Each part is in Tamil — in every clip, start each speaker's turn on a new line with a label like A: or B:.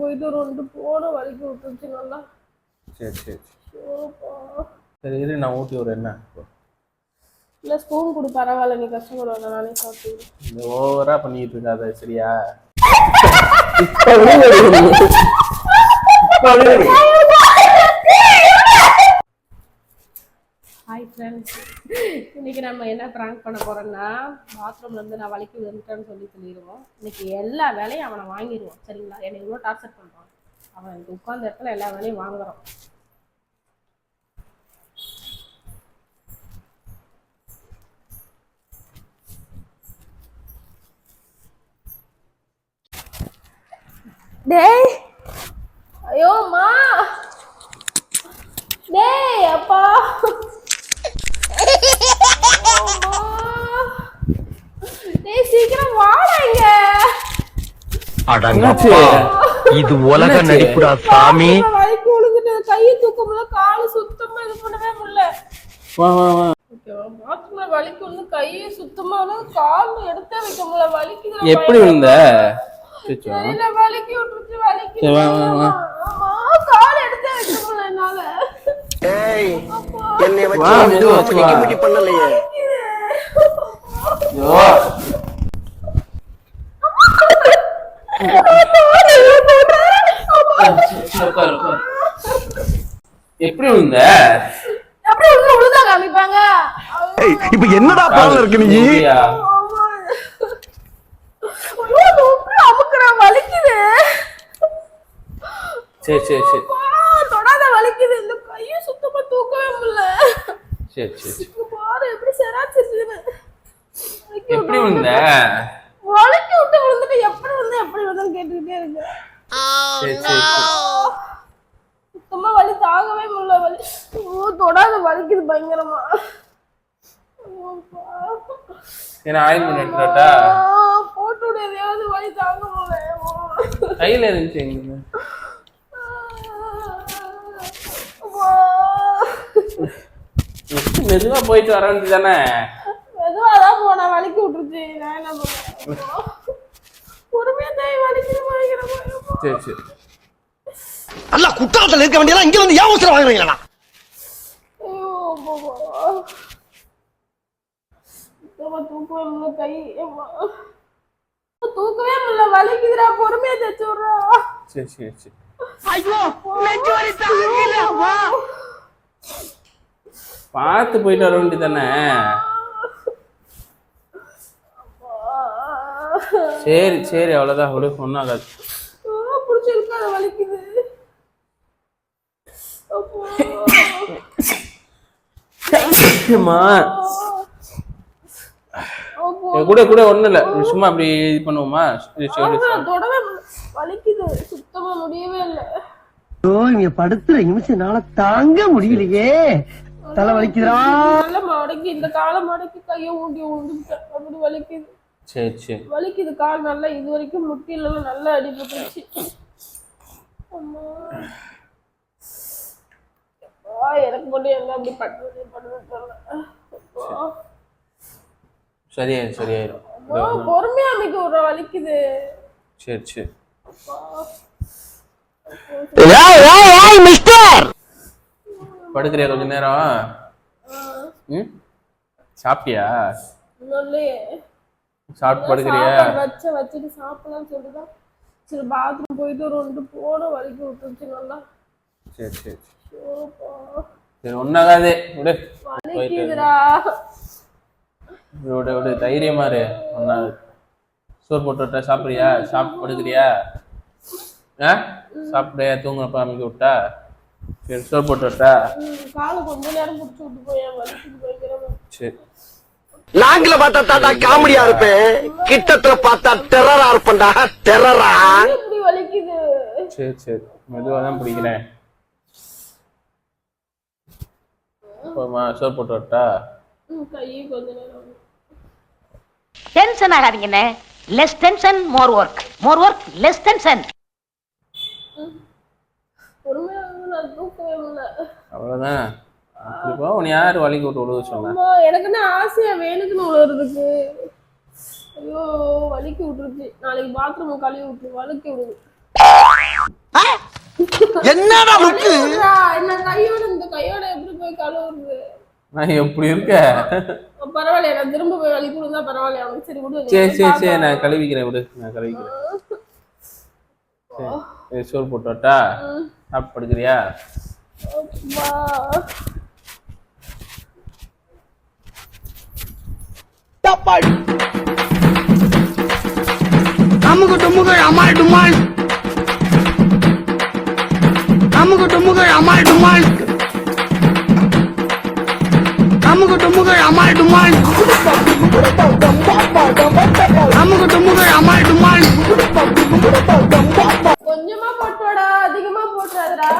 A: போயிட்டு ரெண்டு போன வலிக்கு விட்டுருச்சு நல்லா.
B: சரி சரி. சரி. இரு நான் ஊட்டி விடுறேன். என்ன?
A: இல்ல ஸ்பூன் கொடு பரவாயில்ல நீ கஷ்டப்படுவாங்க நானே சாப்பிட்டு
B: ஓவரா பண்ணிட்டு இருக்காத சரியா?
A: நம்ம என்ன ப்ராங்க் பண்ண போறோம்னா பாத்ரூம்ல இருந்து நான் வலிக்கு வந்துட்டேன்னு சொல்லி சொல்லிடுவோம். இன்னைக்கு எல்லா வேலையும் அவனை வாங்கிடுவோம் சரிங்களா? என்னை இவ்வளோ டார்ச்சர் பண்றான். அவன் எனக்கு உட்கார்ந்த இடத்துல எல்லா வேலையும் வாங்குறான். டேய் ஐயோ மா டேய் அப்பா அம்மா. டேய் சீக்கிரம் வாடா இங்க
C: அடங்கப்பா. இது உலக நடிப்புடா சாமி.
A: வலிக்கு கையை தூக்க முடியல காலு சுத்தமா இது பண்ணவே முடியல.
B: வா வா வா.
A: ஓகேவா பாத்ரூம்ல வலிக்கு வந்து கையை சுத்தமா கால் எடுத்தே வைக்க முடியல. வலிக்குது
B: எப்படி விழுந்த?
A: வலிக்கு விட்டுருச்சு வலிக்கு கால் எடுத்தே வைக்க முடியல என்னால.
C: என்னை
B: வச்சு.
C: பண்ணலையே.
B: எப்படி விழுந்த
A: எப்படி உள்ள உழுதா காமிப்பாங்க.
C: ஏய் இப்ப என்னடா பாவல இருக்கு நீ.
A: ஐயோ, அது வலிக்குது.
B: சரி சரி சரி.
A: தொடாத வலிக்குது. இந்த கையை சுத்தமா தூக்கவே முடியல.
B: சரி சரி
A: பாரு எப்படி செராச்சிருச்சுன்னு வலிக்கி
B: எப்படி விழுந்த
A: வலிக்கி விட்டு விழுந்துட்டு எப்படி வந்து எப்படி வந்து கேட்டுக்கிட்டே இருக்கு. சுத்தமா வலி தாங்கவே முடியல வலி. ஐயோ தொடாத வலிக்குது பயங்கரமா.
B: என்ன ஆயில்மெண்ட் எடுத்துட்டா
A: போட்டு விடு எதையாவது வலி தாங்க முடியல
B: கையில இருந்துச்சு எங்க. மெதுவா போயிட்டு வர வேண்டியதானே
A: மெதுவாதான் போனேன் வலிக்கு விட்டுருச்சு. நான் என்ன பண்ணுவேன்? பொறுமையா.
B: சரி சரி.
C: அல்ல குற்றாலத்துல இருக்க வேண்டியதா இங்க வந்து ஏன் அவசரம் வாங்குறீங்களா
A: ஐயோ, தூக்கவே முடியல வலிக்குதுடா பொறுமையா தச்சு
B: சரி சரி சரி பார்த்து போயிட்டு வர வேண்டியதானே சரி சரி அவ்வளோதான் விடு ஒன்றும் ஆகாது
A: பிடிச்சிருக்கு அது வலிக்குது அப்பா.
B: ஏ, கூட கூட ஒன்றும் இல்லை. சும்மா அப்படி இது பண்ணுவோமா.
A: வலிக்குது. சுத்தமா முடியவே இல்லை.
D: ஐயோ இங்க படுத்துற நிமிஷம்னால தாங்க முடியலையே. தலை வலிக்குதுடா.
A: நல்ல மடக்கி இந்த காலை மடக்கி கையை ஊண்டி விழுந்துட்டேன் அப்படி வலிக்குது.
B: சரி சரி.
A: வலிக்குது. கால் நல்லா இது வரைக்கும் முட்டிலெல்லாம் நல்லா அடிபட்டுருச்சு. அம்மா. எனக்கு மட்டும் எல்லாம் அப்படி பண்ணுறது பண்ணுறது
B: சரியாயிரும்
A: பொறுமையா அமைக்க விடுற வலிக்குது
B: சரி சரி.
C: மிஸ்டர்
B: படுக்கிறியா கொஞ்ச நேரம்? ம்? சாப்பிட்டியா? சாப்பிட்டு படுக்கிறியா?
A: வச்ச வச்சுட்டு சாப்பிடலாம்னு சொல்லிதான். சரி பாத்ரூம் போயிட்டு ரெண்டு போன வலிக்கு விட்டுருச்சு நல்லா.
B: சரி சரி சரி. ஒன்றாகாதே விடு. போயிட்டு விடு விடு. தைரியமா இரு. ஒன்றாகுது சோறு போட்டு விட்டா சாப்பிட்றியா? சாப்பிட்டு படுக்கிறியா? ஆ? சாப்பிட்றியா? தூங்குறப்ப அமைக்க விட்டா? சரி சோறு போட்டு விட்டா?
A: ம், காலை கொஞ்ச நேரம் பிடிச்சி விட்டு போய் வலிக்குது பயங்கரமா
B: சரி.
C: லாங்கில பார்த்தா தாத்தா காமெடியா இருப்பேன். கிட்டத்துல பார்த்தா டெரரா இருப்பேன்டா. டெரரா
B: சரி சரி. மெதுவாக தான் பிடிக்கிறேன். போமா சோறு போட்டு
A: நேரம்
E: tension ஆகாதீங்கண்ணே less tension more work more work less tension
B: அவ்வளோதான் இப்போ உன்னை யார் வலிக்கு விட்டு விழுக சொன்னா?
A: எனக்குன்னு ஆசையா வேணுக்குன்னு விழுறதுக்கு ஐயோ வலிக்கி விட்டுருச்சு நாளைக்கு பாத்ரூம் கழுவி விட்டு வலிக்கி விடுது.
C: என்னடா லுக்கு
A: என்ன கையோட இந்த கையோட எப்படி போய் கழுவுறது?
B: நான் எப்படி இருக்க?
A: பரவாயில்ல நான் திரும்ப போய் வலிக்கி விடுந்தா பரவாயில்ல அவனுக்கு சரி விடு.
B: சரி சரி. சரி. நான் கழுவிக்கிறேன் விடு. நான் கழுவிக்கிறேன். சரி, சரி சோறு போட்டு வரட்டா சாப்பிட்டு படுக்கிறியா
A: அப்பா.
C: அமுகு டுமுகு அமால் டுமால் அமுகு டுமுகு அமால் டுமால் அமுகு டுமுகு அமால் டுமால்
A: கொஞ்சமா போட்டுவாடா அதிகமா போட்டுறாதடா.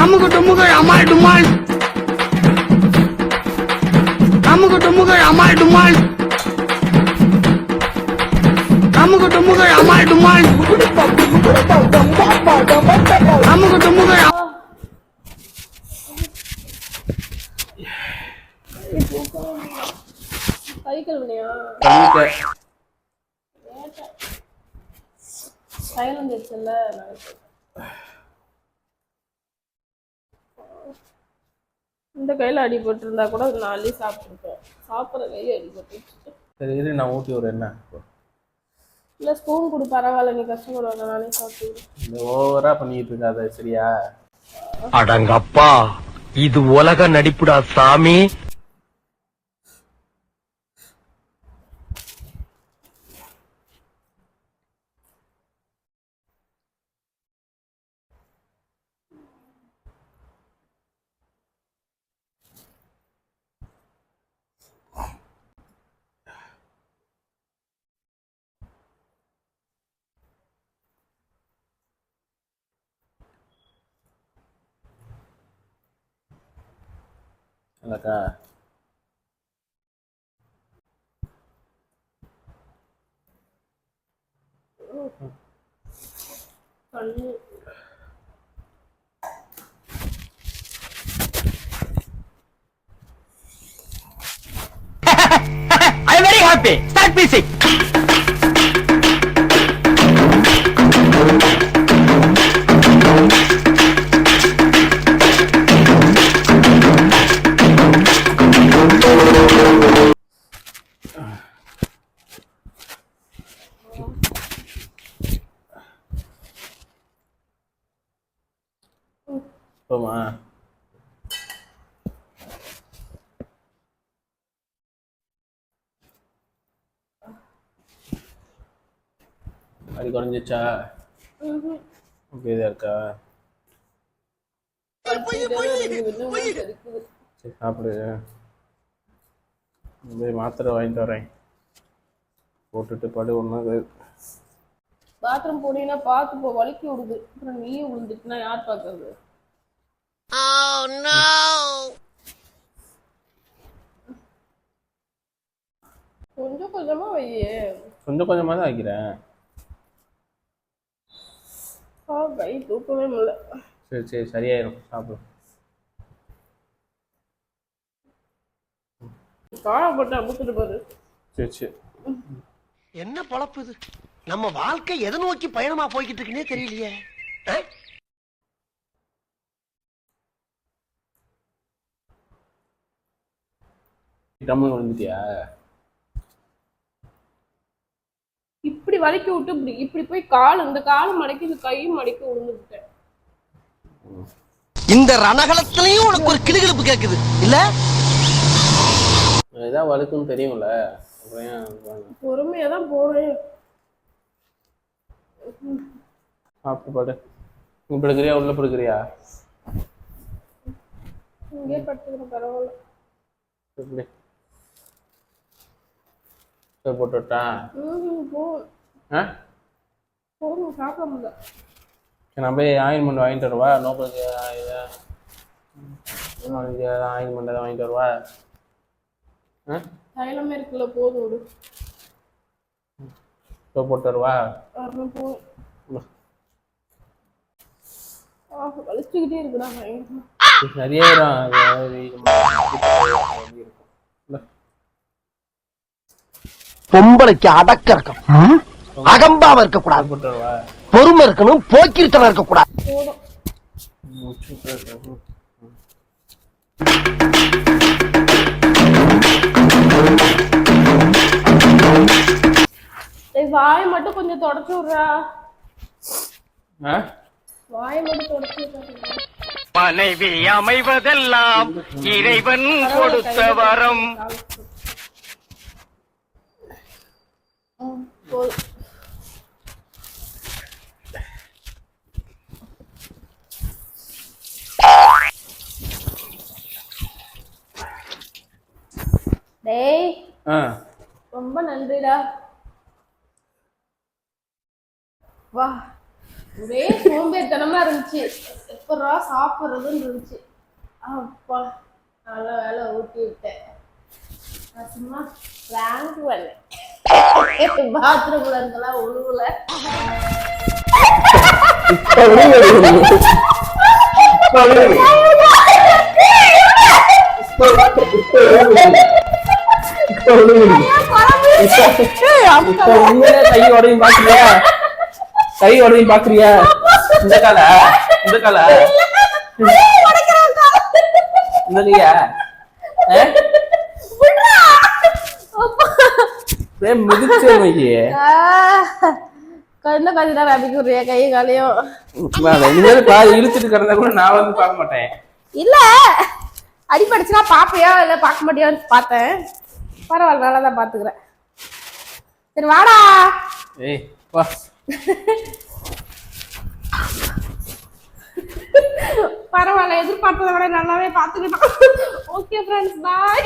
C: அமுகு டுமுகு அமால் டுமால்
A: கையில் வந்துருச்சுல்ல இந்த கையில அடிபட்டு இருந்தா கூட ஒரு நாளே சாப்பிட்டுருப்பேன். சாப்பிட்ற கையில அடிபட்டு
B: சரி இரு நான் ஊட்டி விடுறேன். என்ன?
A: இல்ல ஸ்பூன் கொடு பரவாயில்ல நீ கஷ்டப்படுவாங்க நானே சாப்பிட்டு
B: ஓவரா பண்ணிட்டு இருக்காத சரியா?
C: அடங்கப்பா இது உலக நடிப்புடா சாமி.
B: な
A: ん、
C: I'm very happy. Start busy!
B: போமா. அது குறைஞ்சிச்சா அப்படியே தான் இருக்கா? சரி சாப்பிடு. போய் மாத்திரை வாங்கிட்டு வரேன். போட்டுட்டு படு ஒன்றா
A: பாத்ரூம் போனீங்கன்னா பார்த்து போ வலிக்கி விடுது. அப்புறம் நீயும் விழுந்துட்டுனா யார் பார்க்கறது? கொஞ்சம் கொஞ்சமா வையே
B: கொஞ்சம் கொஞ்சமாக தான் வைக்கிறேன்.
A: ஆ கை தூக்கவே முடியல.
B: சரி சரி சரியாயிரும். சாப்பிடு
A: காயம் போட்டு அமுத்துட்டு பாரு.
B: சரி சரி.
C: என்ன பொழப்பு இது? நம்ம வாழ்க்கை எதை நோக்கி பயணமா போய்கிட்டு இருக்குன்னே தெரியலையே.
B: டம்முன்னு விழுந்துட்டியா
A: இப்படி வலிக்கி விட்டு இப்படி இப்படி போய் கால் இந்த காலை மடக்கி இந்த கையும் மடக்கி விழுந்துட்டேன்
C: இந்த ரணகலத்திலையும் உனக்கு ஒரு கிளுகிழப்பு கேக்குது. இல்ல?
B: இதான் வழுக்குன்னு தெரியும்ல.
A: பொறுமையா தான் போனேன்
B: சாப்பிட்டு பாடு. இங்கே படுக்கிறியா? உள்ள படுக்கிறியா?
A: இங்கே படுத்துக்கிற பரவாயில்ல.
B: எப்படி போட்டு விட்டா?
A: ம் போ.
B: ஆ?
A: போதும் சாப்பிட முடியல.
B: சரி நான் போய் ஆயின்மெண்ட் வாங்கிட்டு வருவா? இது ஆயின்மெண்ட் எதாவது வாங்கிட்டு வருவா?
A: தைலமே இருக்குல்ல போதும் விடு.
B: போட்டு வருவா?
A: வலிச்சுக்கிட்டே இருக்குடா
B: நிறைய வரும் அது அது இருக்கும். இல்ல.
C: பொம்பளைக்கு அடக்க இருக்கணும். அகம்பாவ இருக்க கூடாது? பொறுமை இருக்கணும் போக்கிருத்தனம் இருக்க கூடாது
A: வாய் மட்டும் கொஞ்சம் தொடச்சு விட்றா.
B: ஆ?
A: வாய் மட்டும் தொடச்சு விட்றா.
F: மனைவி அமைவதெல்லாம் இறைவன் கொடுத்த வரம்
A: போதும் டேய். ரொம்ப நன்றிடா. வா ஒரே சோம்பேறித்தனமா இருந்துச்சு. எப்படா சாப்பிட்றதுன்னு இருந்துச்சு. அப்பா நல்ல வேலை ஊட்டி விட்டேன் நான் சும்மா பண்ணேன் பாத்ரூம்ல இருந்தெல்லாம் உழுவுல.
B: இப்ப உண்மையிலே கை உடையும் பாக்குறியா? கை உடையும் பாக்குறியா இந்த கால? இந்த கால. இந்த கையா மிதிச்சே மையே
A: கண்ண கை காலையும்
B: இனிமேல் பா இழுத்துட்டு கிடந்தா கூட நான் வந்து பார்க்க மாட்டேன்
A: இல்ல அடிபடிச்சுனா பாப்பையா இல்ல பார்க்க மாட்டியான்னு பார்த்தேன் பரவாயில்ல நல்லா தான் பாத்துக்கிறேன் சரி வாடா
B: ஏய் வா
A: பரவாயில்ல எதிர்பார்த்ததை விட நல்லாவே பாத்துக்கிட்டோம் ஓகே ஃப்ரெண்ட்ஸ் பாய்